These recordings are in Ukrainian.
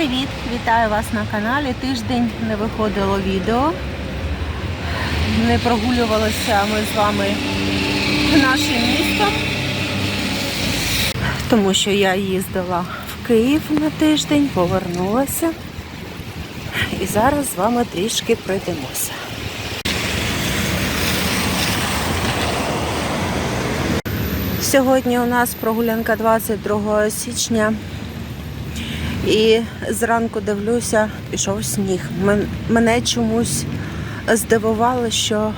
Привіт! Вітаю вас на каналі. Тиждень не виходило відео. Не прогулювалися ми з вами наше місто, тому що я їздила в Київ на тиждень, повернулася. І зараз з вами трішки пройдемося. Сьогодні у нас прогулянка 22 січня. І зранку дивлюся, пішов сніг. Мене чомусь здивувало, що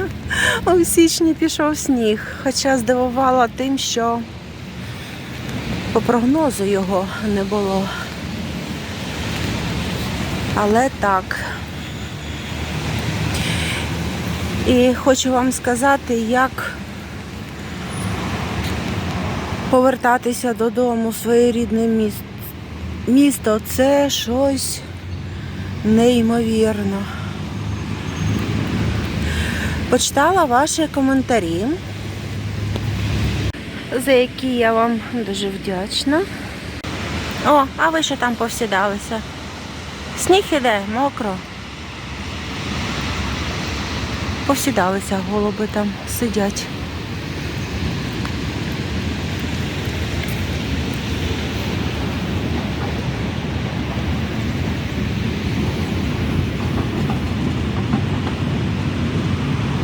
у січні пішов сніг. Хоча здивувало тим, що по прогнозу його не було. Але так. І хочу вам сказати, як повертатися додому в своє рідне місто. Місто це щось неймовірно. Почитала ваші коментарі, за які я вам дуже вдячна. О, а ви що там повсідалися? Сніг іде, мокро. Повсідалися голуби там, сидять.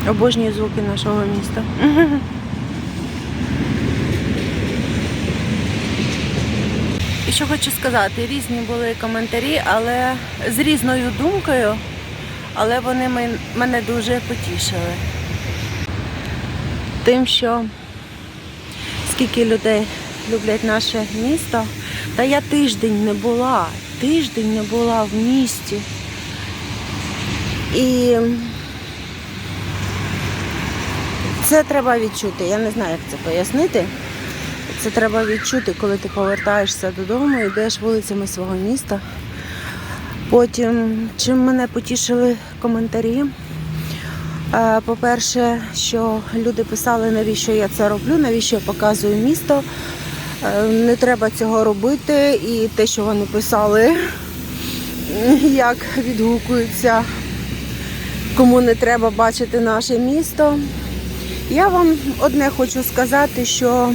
Обожнюю звуки нашого міста. І що хочу сказати, різні були коментарі, але з різною думкою, але вони мене дуже потішили. Тим, що скільки людей люблять наше місто, та я тиждень не була, тиждень не була в місті. І це треба відчути. Я не знаю, як це пояснити. Це треба відчути, коли ти повертаєшся додому, йдеш вулицями свого міста. Потім, чим мене потішили коментарі. Е, По-перше, що люди писали, навіщо я це роблю, навіщо я показую місто. Е, Не треба цього робити. І те, що вони писали, як відгукуються, кому не треба бачити наше місто. Я вам одне хочу сказати, що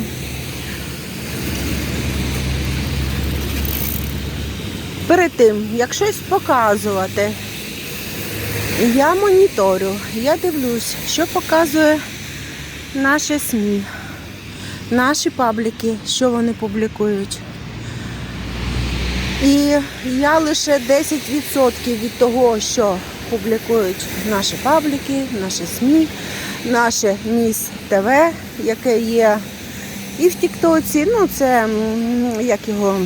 перед тим, як щось показувати, я моніторю, я дивлюсь, що показує наші СМІ, наші пабліки, що вони публікують. І я лише 10% від того, що публікують наші пабліки, наші СМІ, наше Міс ТВ, яке є і в Тіктоці, ну це як його.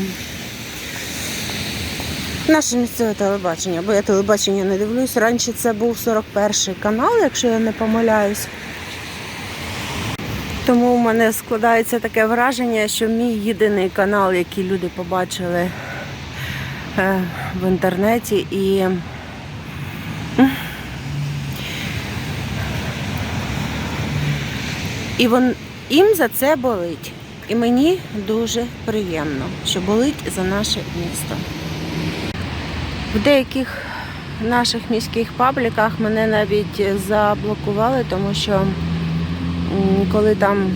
Наше місцеве телебачення, бо я телебачення не дивлюсь. Раніше це був 41 канал, якщо я не помиляюсь. Тому у мене складається таке враження, що мій єдиний канал, який люди побачили е, в інтернеті і І вон, їм за це болить. І мені дуже приємно, що болить за наше місто. В деяких наших міських пабліках мене навіть заблокували, тому що коли там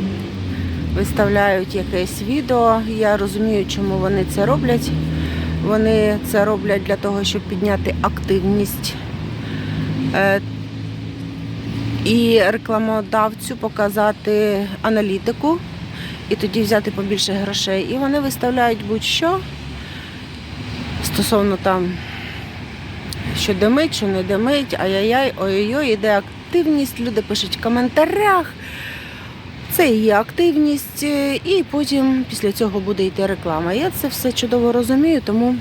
виставляють якесь відео, я розумію, чому вони це роблять. Вони це роблять для того, щоб підняти активність і рекламодавцю показати аналітику і тоді взяти побільше грошей. І вони виставляють будь-що стосовно там, що димить, що не димить, ай-яй-яй, ой-ой-ой, іде активність, люди пишуть в коментарях. Це і є активність, е, і потім після цього буде йти реклама. Я це все чудово розумію, тому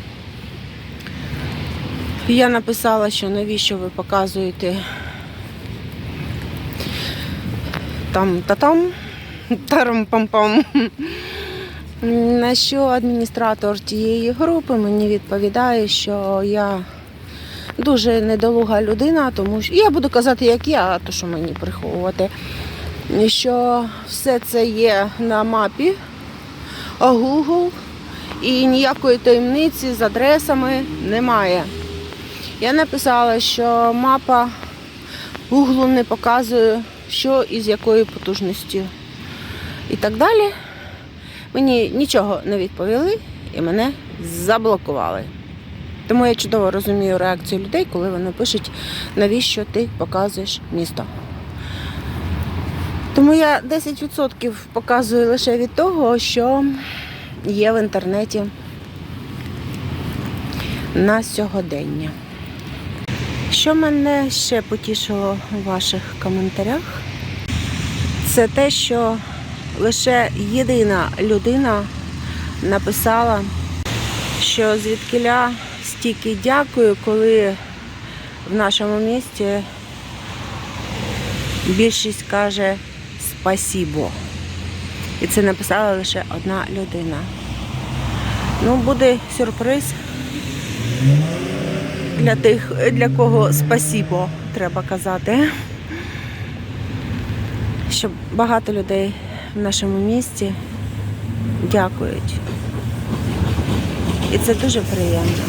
я написала, що навіщо ви показуєте там та там тарам-пам-пам. На що адміністратор тієї групи мені відповідає, що я дуже недолуга людина, тому що я буду казати, як я, а то що мені приховувати. Що все це є на мапі Google і ніякої таємниці з адресами немає. Я написала, що мапа Google не показує, що і з якою потужністю. І так далі. Мені нічого не відповіли і мене заблокували. Тому я чудово розумію реакцію людей, коли вони пишуть, навіщо ти показуєш місто. Тому я 10% показую лише від того, що є в інтернеті на сьогодення. Що мене ще потішило у ваших коментарях, це те, що лише єдина людина написала, що звідкиля стільки дякую, коли в нашому місті більшість каже спасібо. І це написала лише одна людина. Ну, буде сюрприз для тих, для кого спасібо треба казати. Щоб багато людей в нашому місті дякують. І це дуже приємно.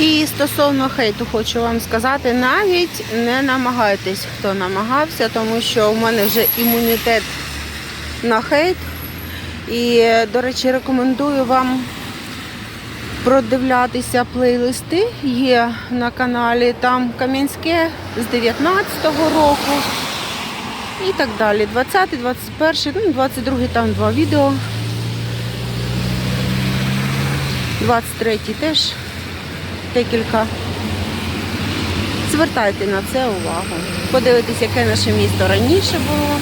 І стосовно хейту хочу вам сказати, навіть не намагайтесь, хто намагався, тому що в мене вже імунітет на хейт. І, до речі, рекомендую вам продивлятися плейлисти. Є на каналі там Кам'янське з 19-го року і так далі. 20, 21, ну 22 там два відео. 23 теж декілька. Звертайте на це увагу. Подивитись, яке наше місто раніше було.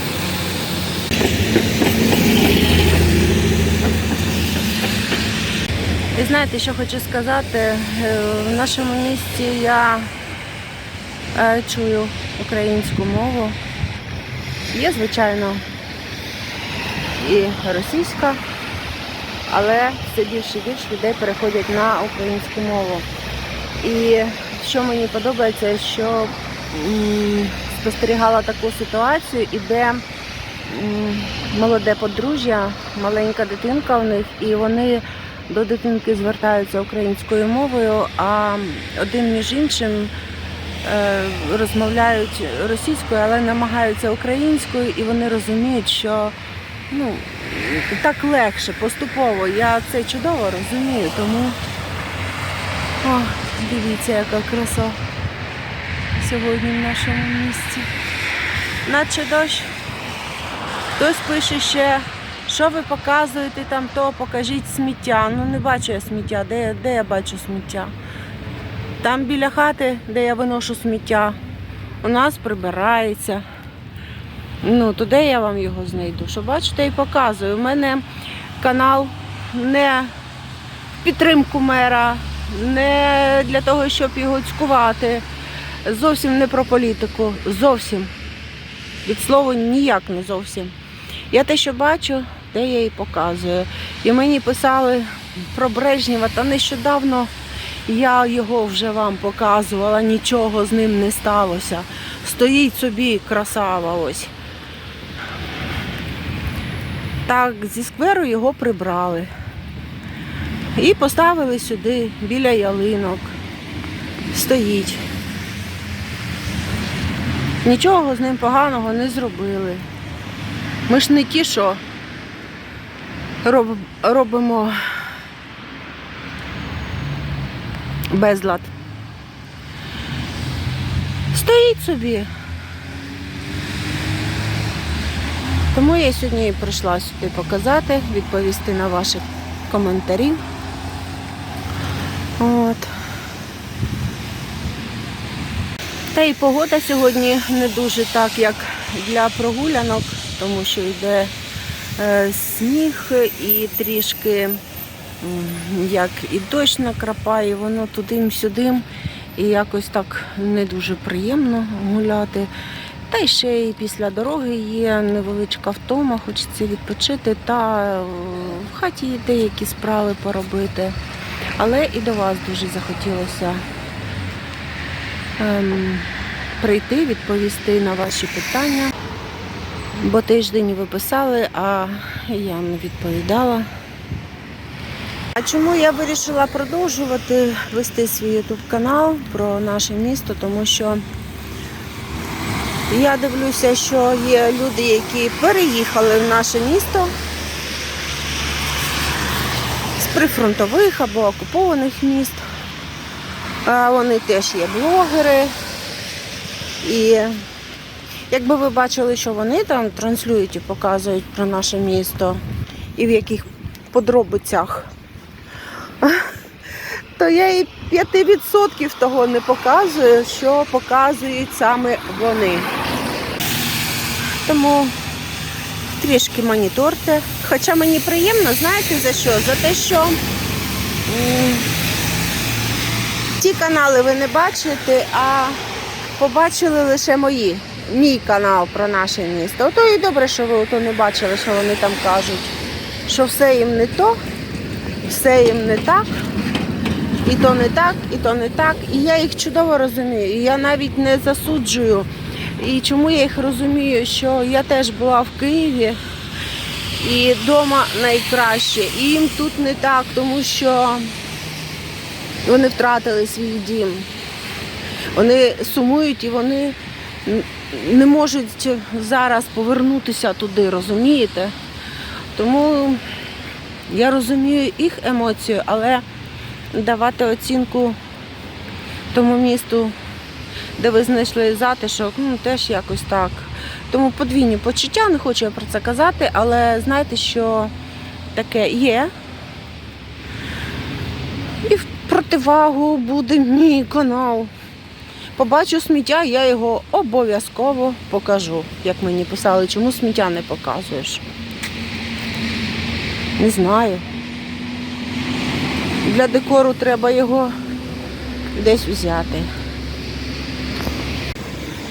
І знаєте, що хочу сказати? Е, В нашому місті я е, чую українську мову. Є, звичайно, і російська, але все більше і більше людей переходять на українську мову. І що мені подобається, що спостерігала таку ситуацію, іде м, молоде подружжя, маленька дитинка у них, і вони до дитинки звертаються українською мовою, а один між іншим е, розмовляють російською, але намагаються українською, і вони розуміють, що ну, так легше, поступово. Я це чудово розумію, тому о, дивіться, яка краса сьогодні в нашому місті. Наче дощ. Хтось пише ще, що ви показуєте там то, покажіть сміття. Ну не бачу я сміття. Де, де я бачу сміття? Там біля хати, де я виношу сміття, у нас прибирається. Ну, то я вам його знайду? Що бачите і показую. У мене канал не в підтримку мера, не для того, щоб його цькувати. Зовсім не про політику. Зовсім. Від слова ніяк не зовсім. Я те, що бачу, те я і показую. І мені писали про Брежнєва, та нещодавно я його вже вам показувала, нічого з ним не сталося. Стоїть собі красава ось. Так, зі скверу його прибрали. І поставили сюди біля ялинок. Стоїть. Нічого з ним поганого не зробили. Ми ж не ті, що робимо безлад. Стоїть собі. Тому я сьогодні прийшла сюди показати, відповісти на ваші коментарі. От. Та і погода сьогодні не дуже так, як для прогулянок, тому що йде сніг і трішки як і дощ накрапає, воно тудим-сюдим, і якось так не дуже приємно гуляти. Та й ще й після дороги є невеличка втома, хочеться відпочити та е, в хаті деякі справи поробити. Але і до вас дуже захотілося ем, прийти, відповісти на ваші питання. Бо тиждень ви писали, а я не відповідала. А чому я вирішила продовжувати вести свій YouTube канал про наше місто? Тому що я дивлюся, що є люди, які переїхали в наше місто з прифронтових або окупованих міст. А Вони теж є блогери. І якби ви бачили, що вони там транслюють і показують про наше місто і в яких подробицях, то я і 5% того не показую, що показують саме вони. Тому трішки моніторте. Хоча мені приємно, знаєте за що? За те, що ті канали ви не бачите, а побачили лише мої. Мій канал про наше місто. Ото і добре, що ви ото не бачили, що вони там кажуть. Що все їм не то, все їм не так, і то не так, і то не так. І я їх чудово розумію. І я навіть не засуджую. І чому я їх розумію, що я теж була в Києві і вдома найкраще. І їм тут не так, тому що вони втратили свій дім. Вони сумують і вони не можуть зараз повернутися туди, розумієте? Тому я розумію їх емоцію, але давати оцінку тому місту, де ви знайшли затишок, ну теж якось так. Тому подвійні почуття, не хочу я про це казати, але знаєте, що таке є. І в противагу буде мій канал. Побачу сміття, я його обов'язково покажу. Як мені писали, чому сміття не показуєш? Не знаю. Для декору треба його десь взяти.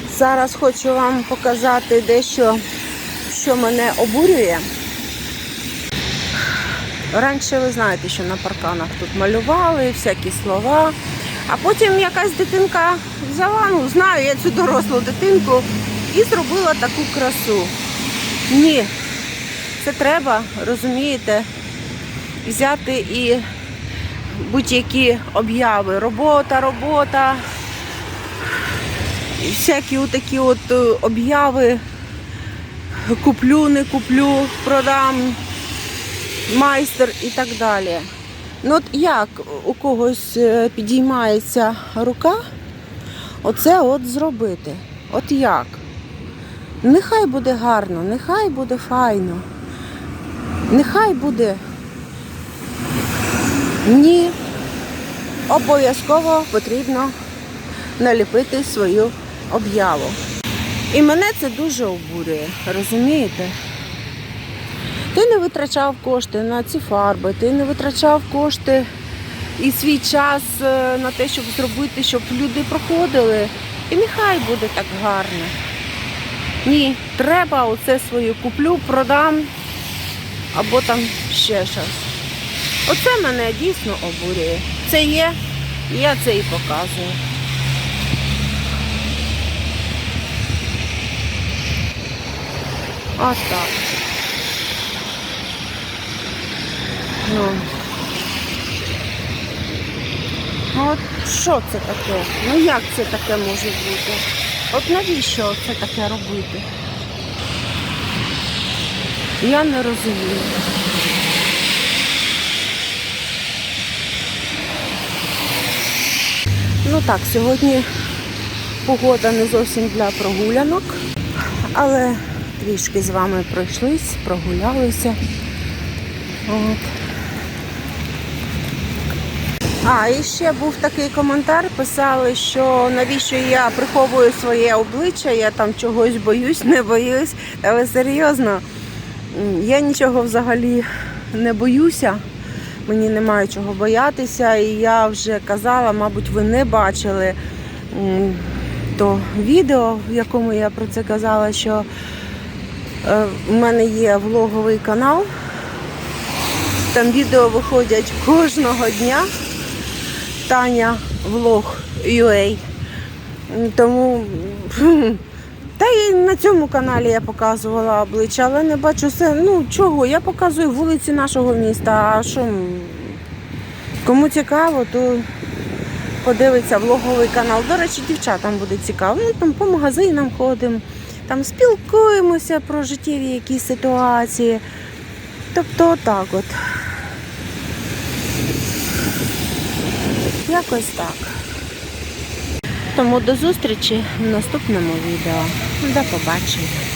Зараз хочу вам показати дещо, що мене обурює. Раніше ви знаєте, що на парканах тут малювали всякі слова. А потім якась дитинка взяла, ну знаю я цю дорослу дитинку і зробила таку красу. Ні, це треба, розумієте, взяти і будь-які обяви. Робота, робота. І всякі отакі от е, обяви. Куплю, не куплю, продам, майстер і так далі. Ну от як у когось е, підіймається рука, оце от зробити. От як? Нехай буде гарно, нехай буде файно. Нехай буде. Ні. Обов'язково потрібно наліпити свою об'яву. І мене це дуже обурює, розумієте? Ти не витрачав кошти на ці фарби, ти не витрачав кошти і свій час е, на те, щоб зробити, щоб люди проходили. І нехай буде так гарно. Ні, треба оце свою куплю, продам або там ще щось. Оце мене дійсно обурює. Це є, і я це і показую. Ось так. Ну. Ну от що це таке? Ну як це таке може бути? От навіщо це таке робити? Я не розумію. Ну так, сьогодні погода не зовсім для прогулянок, але трішки з вами пройшлись, прогулялися. От. А, і ще був такий коментар, писали, що навіщо я приховую своє обличчя, я там чогось боюсь, не боюсь. Але серйозно, я нічого взагалі не боюся. Мені немає чого боятися. І я вже казала, мабуть, ви не бачили то відео, в якому я про це казала, що е, в мене є влоговий канал. Там відео виходять кожного дня. Таня влог UA. Тому Та і на цьому каналі я показувала обличчя, але не бачу все. Ну чого? Я показую вулиці нашого міста. А що кому цікаво, то подивиться влоговий канал. До речі, дівчатам буде цікаво. Ми там по магазинам ходимо, там спілкуємося про життєві якісь ситуації. Тобто отак от. Якось так. Тому до зустрічі в наступному відео. До побачення.